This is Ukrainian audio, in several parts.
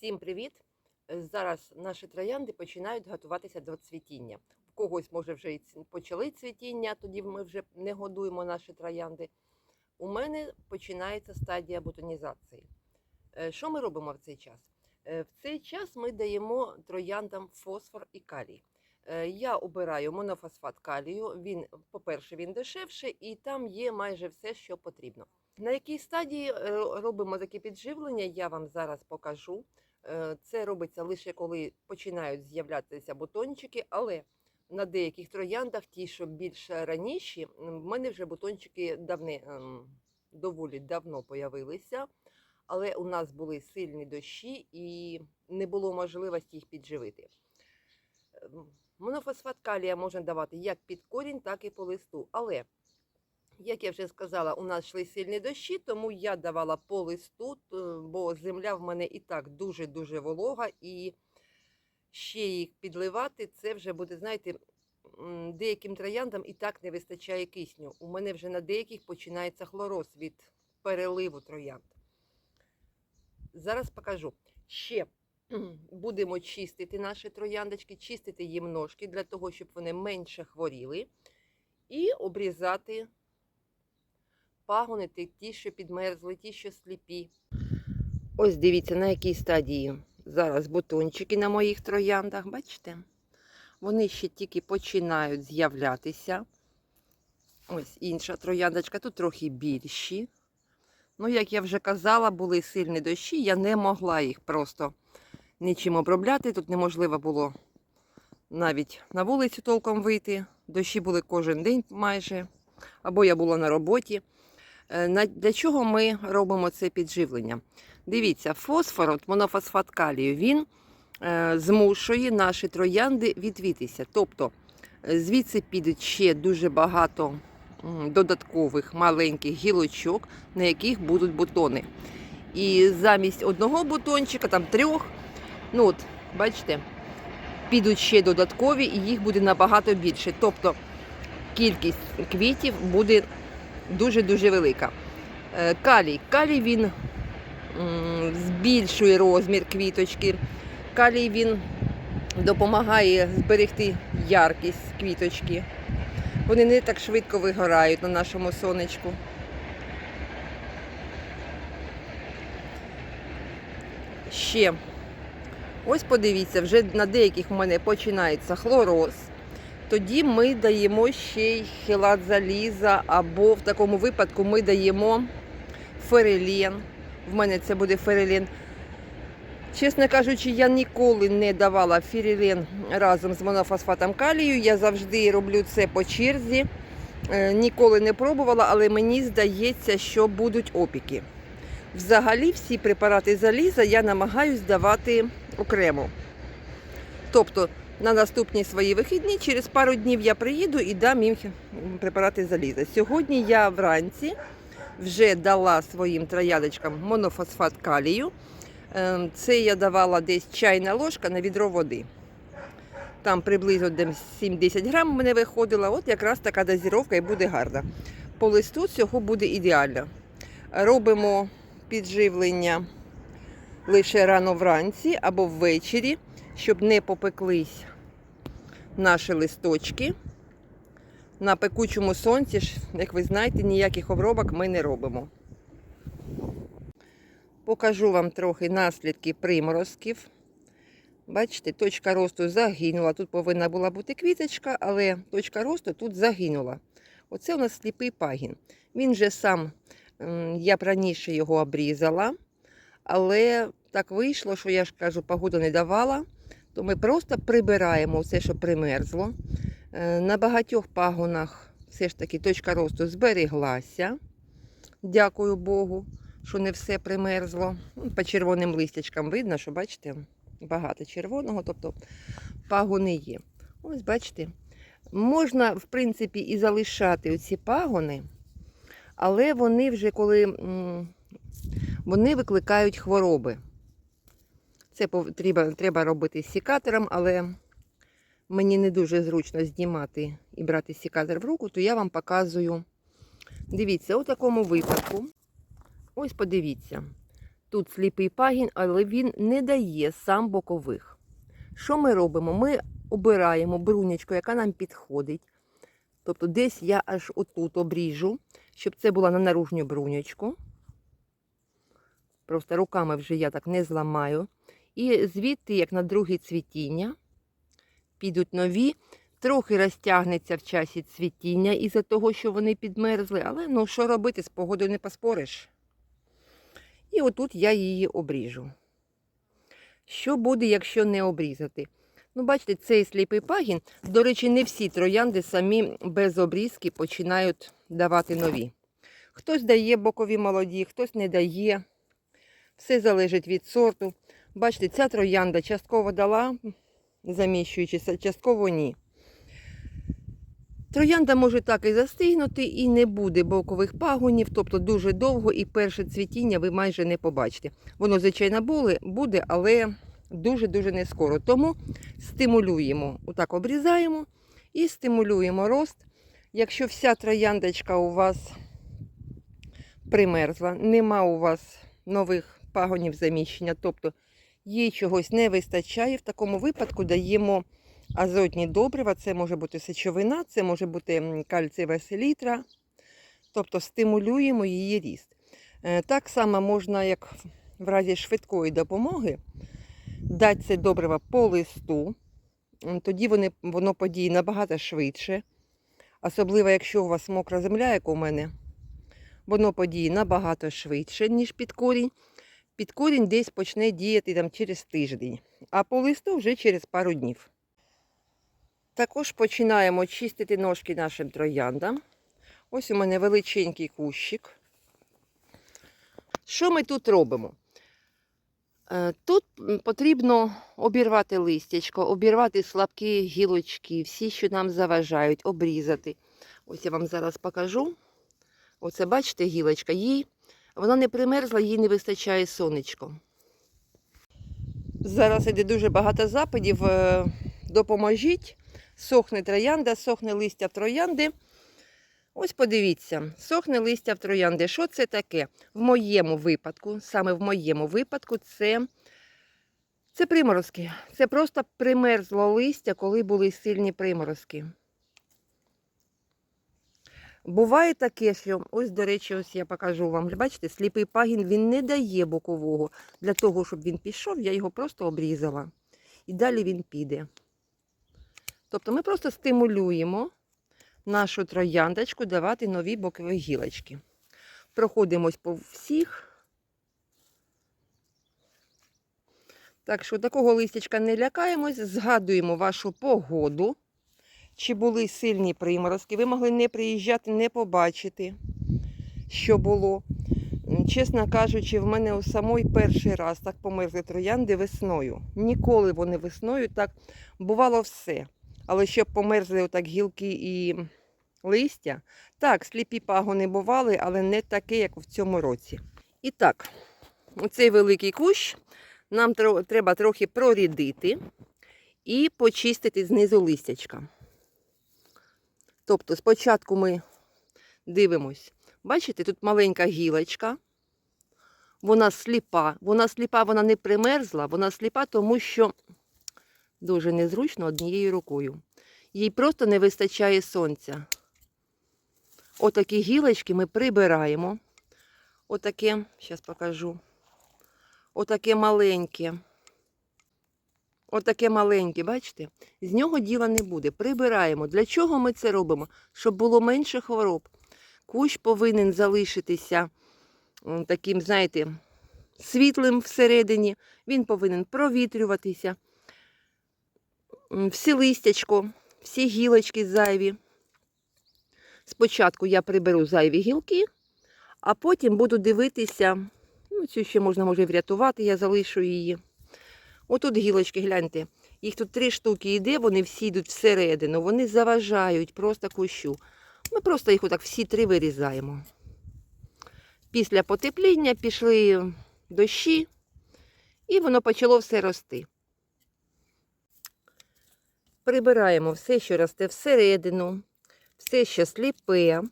Всім привіт! Е, Зараз наші троянди починають готуватися до цвітіння. У когось може вже і почали цвітіння, тоді ми вже не годуємо наші троянди. У мене починається стадія бутонізації. Е, Що ми робимо в цей час? Е, В цей час ми даємо трояндам фосфор і калій. Я обираю монофосфат калію. Він, по-перше, він дешевший і там є майже все, що потрібно. На якій стадії е, робимо таке підживлення, я вам зараз покажу. Е, Це робиться лише коли починають з'являтися бутончики, але на деяких трояндах, ті, що більш раніші, в мене вже бутончики давни, ем, доволі давно появилися, але у нас були сильні дощі і не було можливості їх підживити. Ем, Монофосфат калія можна давати як під корінь, так і по листу. Але, як я вже сказала, у нас йшли сильні дощі, тому я давала по листу, бо земля в мене і так дуже-дуже волога, і ще їх підливати, це вже буде, знаєте, деяким трояндам і так не вистачає кисню. У мене вже на деяких починається хлороз від переливу троянд. Зараз покажу. Ще будемо чистити наші трояндочки, чистити їм ножки для того, щоб вони менше хворіли, і обрізати пагони, ті- що підмерзли, ті, що сліпі. Ось дивіться, на якій стадії зараз бутончики на моїх трояндах, бачите? Вони ще тільки починають з'являтися. Ось інша трояндочка, тут трохи більші. Ну, як я вже казала, були сильні дощі, я не могла їх просто нічим обробляти. Тут неможливо було навіть на вулицю толком вийти. Дощі були кожен день майже, або я була на роботі. Е, Для чого ми робимо це підживлення? Дивіться, фосфор, от монофосфат калію, він е, змушує наші троянди відвітися. Тобто е, звідси підуть ще дуже багато додаткових маленьких гілочок, на яких будуть бутони. І замість одного бутончика, там трьох, ну от, бачите, підуть ще додаткові, і їх буде набагато більше. Тобто кількість квітів буде дуже-дуже велика. Е, Калій. Калій він збільшує розмір квіточки. Калій він допомагає зберегти яркість квіточки. Вони не так швидко вигорають на нашому сонечку. Ще. Ось подивіться, вже на деяких у мене починається хлороз. Тоді ми даємо ще й хелат заліза, або в такому випадку ми даємо ферелен. В мене це буде ферелен. Чесно кажучи, я ніколи не давала ферелен разом з монофосфатом калію. Я завжди роблю це по черзі. Е, Ніколи не пробувала, але мені здається, що будуть опіки. Взагалі, всі препарати заліза я намагаюсь давати окремо. Тобто на наступні свої вихідні через пару днів я приїду і дам їм препарати заліза. Сьогодні я вранці вже дала своїм троядочкам монофосфат калію. Ем, Це я давала десь чайна ложка на відро води. Там приблизно десь 7-10 грам мене виходило. От якраз така дозіровка і буде гарна. По листу цього буде ідеально. Робимо підживлення лише рано вранці або ввечері, щоб не попеклись наші листочки. На пекучому сонці, як ви знаєте, ніяких обробок ми не робимо. Покажу вам трохи наслідки приморозків. Бачите, точка росту загинула. Тут повинна була бути квіточка, але точка росту тут загинула. Оце у нас сліпий пагін. Він же сам, я б раніше його обрізала, але так вийшло, що я ж кажу, погода не давала, то ми просто прибираємо все, що примерзло. Е, На багатьох пагонах все ж таки точка росту збереглася. Дякую Богу, що не все примерзло. Ну, По червоним листячкам видно, що бачите, багато червоного, тобто пагони є. Ось бачите, можна, в принципі, і залишати оці пагони, але вони вже коли вони викликають хвороби. Це треба, треба робити сікатором, але мені не дуже зручно знімати і брати сікатор в руку, то я вам показую. Дивіться, у такому випадку, ось подивіться, Тут сліпий пагін, але він не дає сам бокових. Що ми робимо? Ми обираємо брунячку, яка нам підходить. Тобто десь я аж отут обріжу, щоб це була на наружню брунячку. Просто руками вже я так не зламаю. І звідти, як на друге цвітіння, підуть нові. Трохи розтягнеться в часі цвітіння із-за того, що вони підмерзли, але ну що робити, з погодою не поспориш. І отут я її обріжу. Що буде, якщо не обрізати? Ну, бачите, цей сліпий пагін, до речі, не всі троянди самі без обрізки починають давати нові. Хтось дає бокові молоді, хтось не дає. Все залежить від сорту. Бачите, ця троянда частково дала, заміщуючися, частково ні. Троянда може так і застигнути, і не буде бокових пагонів, тобто дуже довго, і перше цвітіння ви майже не побачите. Воно, звичайно, буде, але дуже-дуже не скоро. Тому стимулюємо, отак обрізаємо і стимулюємо рост. Якщо вся трояндочка у вас примерзла, нема у вас нових пагонів заміщення, тобто їй чогось не вистачає, в такому випадку даємо азотні добрива, це може бути сечовина, це може бути кальцієва селітра, тобто стимулюємо її ріст. Е, Так само можна, як в разі швидкої допомоги, дати це добриво по листу, тоді вони, воно подіє набагато швидше. Особливо, якщо у вас мокра земля, як у мене, воно подіє набагато швидше, ніж під корінь. Під корінь десь почне діяти там, через тиждень, а по листу вже через пару днів. Також починаємо чистити ножки нашим трояндам. Ось у мене величенький кущик. Що ми тут робимо? Е, Тут потрібно обірвати листячко, обірвати слабкі гілочки, всі, що нам заважають, обрізати. Ось я вам зараз покажу. Оце, бачите, гілочка, їй вона не примерзла, їй не вистачає сонечко. Зараз іде дуже багато запитів. е, Допоможіть. Сохне троянда, сохне листя в троянди. Ось подивіться, сохне листя в троянди. Що це таке? В моєму випадку, саме в моєму випадку, це, це приморозки. Це просто примерзло листя, коли були сильні приморозки. Буває таке, що ось, до речі, ось я покажу вам. Бачите, сліпий пагін він не дає бокового. Для того, щоб він пішов, я його просто обрізала. І далі він піде. Тобто ми просто стимулюємо нашу трояндочку давати нові бокові гілочки. Проходимось по всіх. Так що такого листячка не лякаємось, згадуємо вашу погоду. Чи були сильні приморозки. Ви могли не приїжджати, не побачити, що було. Чесно кажучи, в мене у самий перший раз так померзли троянди весною. Ніколи вони весною так бувало все. Але щоб померзли отак гілки і листя, так, сліпі пагони бували, але не такі, як в цьому році. І так, оцей великий кущ нам треба трохи прорідити і почистити знизу листячка. Тобто спочатку ми дивимось. Бачите, тут маленька гілочка. Вона сліпа. Вона сліпа, вона не примерзла, вона сліпа, тому що дуже незручно однією рукою. Їй просто не вистачає сонця. Отакі гілочки ми прибираємо. Отаке, зараз покажу. Отаке маленьке. Отаке маленьке, бачите? З нього діла не буде. Прибираємо. Для чого ми це робимо? Щоб було менше хвороб. Кущ повинен залишитися таким, знаєте, світлим всередині. Він повинен провітрюватися. Всі листячко, всі гілочки зайві. Спочатку я приберу зайві гілки, а потім буду дивитися. Ну, цю ще можна може врятувати, я залишу її. Отут гілочки, гляньте. Їх тут три штуки йде, вони всі йдуть всередину, вони заважають просто кущу. Ми просто їх отак всі три вирізаємо. Після потепління пішли дощі, і воно почало все рости. Прибираємо все, що росте всередину, все, що сліпе.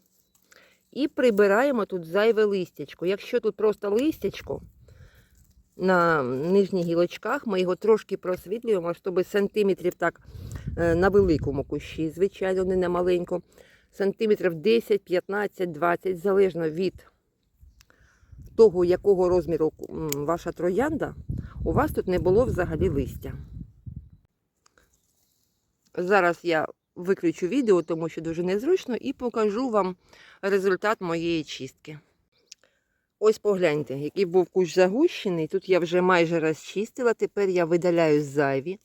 І прибираємо тут зайве листячко. Якщо тут просто листячко, на нижніх гілочках. Ми його трошки просвітлюємо, щоб сантиметрів так е, на великому кущі, звичайно, не на маленькому. Сантиметрів 10, 15, 20, залежно від того, якого розміру ваша троянда, у вас тут не було взагалі листя. Зараз я виключу відео, тому що дуже незручно, і покажу вам результат моєї чистки. Ось погляньте, який був кущ загущений. Тут я вже майже розчистила, тепер я видаляю зайві.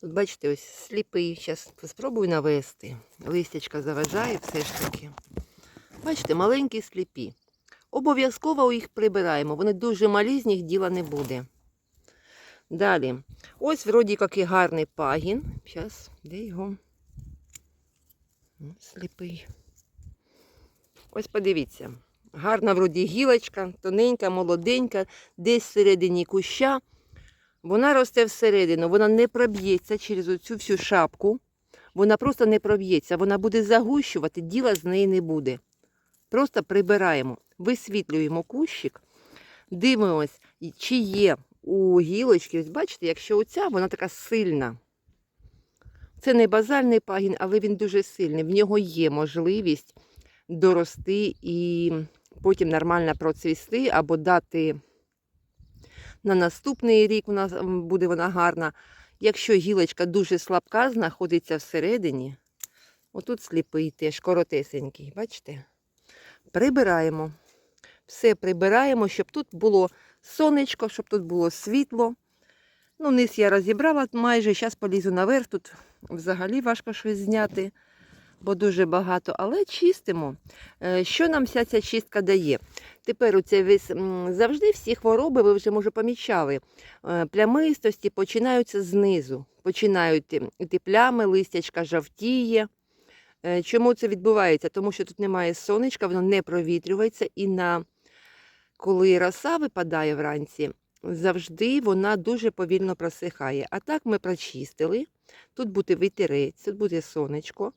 Тут, бачите, ось сліпий. Зараз спробую навести. Листячка заважає все ж таки. Бачите, маленькі сліпі. Обов'язково їх прибираємо. Вони дуже малі, з них діла не буде. Далі. Ось вроді як гарний пагін. Зараз, де його? Сліпий. Ось подивіться. Гарна вроді гілочка, тоненька, молоденька, десь всередині куща. Вона росте всередину, вона не проб'ється через оцю всю шапку. Вона просто не проб'ється, вона буде загущувати, діла з неї не буде. Просто прибираємо, висвітлюємо кущик, дивимось, чи є у гілочки. Ось бачите, якщо оця, вона така сильна. Це не базальний пагін, але він дуже сильний. В нього є можливість дорости і потім нормально процвісти або дати на наступний рік у нас буде вона гарна. Якщо гілочка дуже слабка, знаходиться всередині, отут сліпий теж коротесенький, бачите? Прибираємо. Все прибираємо, щоб тут було сонечко, щоб тут було світло. Ну, низ я розібрала майже, зараз полізу наверх, тут взагалі важко щось зняти, бо дуже багато, але чистимо. Е, Що нам вся ця чистка дає? Тепер оце весь, завжди всі хвороби, ви вже може помічали, е, плямистості починаються знизу. Починають м, йти плями, листячка жовтіє. Е, Чому це відбувається? Тому що тут немає сонечка, воно не провітрюється, і на коли роса випадає вранці, завжди вона дуже повільно просихає. А так ми прочистили. Тут буде вітерець, тут буде сонечко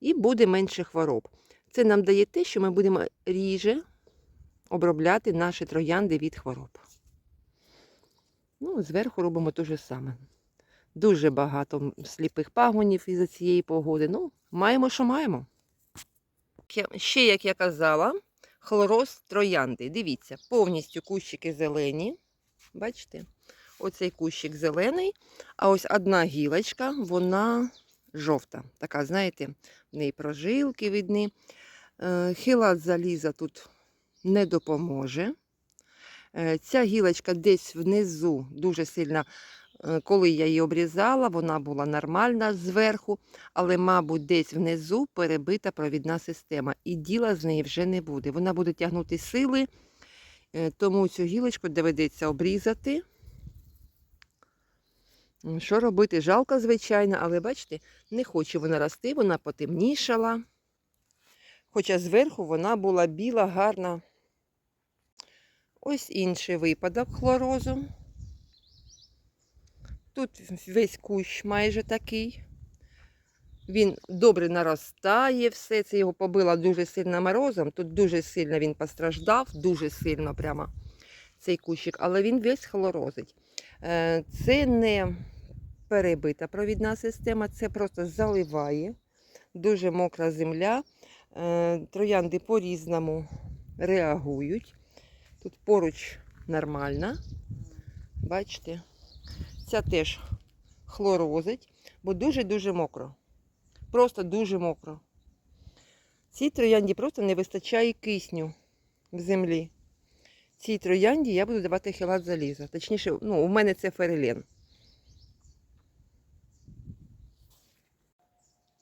і буде менше хвороб. Це нам дає те, що ми будемо ріже обробляти наші троянди від хвороб. Ну, зверху робимо те же саме. Дуже багато сліпих пагонів із-за цієї погоди. Ну, маємо, що маємо. Ще, як я казала, хлороз троянди. Дивіться, повністю кущики зелені. Бачите? Оцей кущик зелений, а ось одна гілочка, вона жовта. Така, знаєте, в неї прожилки видні. Е, Хилат заліза тут не допоможе. Е, Ця гілочка десь внизу дуже сильно, е, коли я її обрізала, вона була нормальна зверху, але, мабуть, десь внизу перебита провідна система. І діла з неї вже не буде. Вона буде тягнути сили, тому цю гілочку доведеться обрізати. Що робити? Жалко, звичайно, але бачите, не хоче вона рости, вона потемнішала. Хоча зверху вона була біла, гарна. Ось інший випадок хлорозу. Тут весь кущ майже такий. Він добре наростає, все це його побило дуже сильно морозом. Тут дуже сильно він постраждав, дуже сильно прямо цей кущик, але він весь хлорозить. Е, Це не перебита провідна система, це просто заливає. Дуже мокра земля. Е, Троянди по-різному реагують. Тут поруч нормальна. Бачите? Ця теж хлорозить, бо дуже-дуже мокро. Просто дуже мокро. Цій троянді просто не вистачає кисню в землі. Цій троянді я буду давати хілат заліза. Точніше, ну, у мене це ферелен.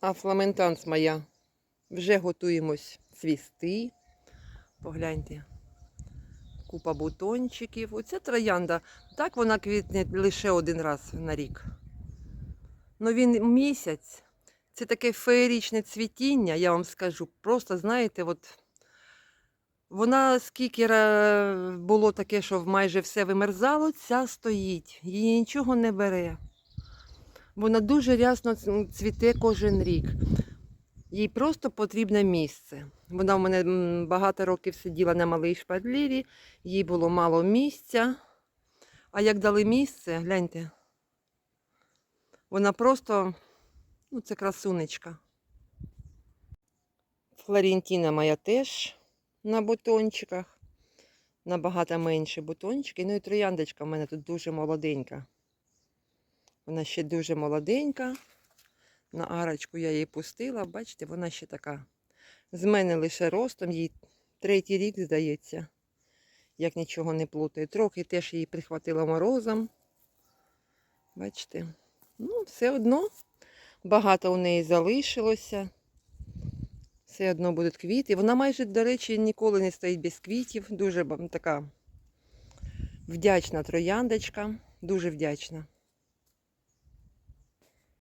А фламентанс моя. Вже готуємось цвісти. Погляньте. Купа бутончиків. Оця троянда. Так вона квітне лише один раз на рік. Ну він місяць. Це таке феєричне цвітіння, я вам скажу. Просто, знаєте, от вона скільки було таке, що майже все вимерзало, ця стоїть, її нічого не бере. Вона дуже рясно цвіте кожен рік. Їй просто потрібне місце. Вона в мене багато років сиділа на малій шпадлірі, їй було мало місця. А як дали місце, гляньте. Вона просто, ну, це красунечка. Флорентіна моя теж на бутончиках. Набагато менші бутончики. Ну і трояндочка в мене тут дуже молоденька. Вона ще дуже молоденька. На арочку я її пустила. Бачите, вона ще така. З мене лише ростом, їй третій рік, здається, як нічого не плутаю. Трохи теж її прихватила морозом. Бачите? Ну, все одно багато у неї залишилося. Все одно будуть квіти. Вона майже, до речі, ніколи не стоїть без квітів. Дуже така вдячна трояндочка. Дуже вдячна.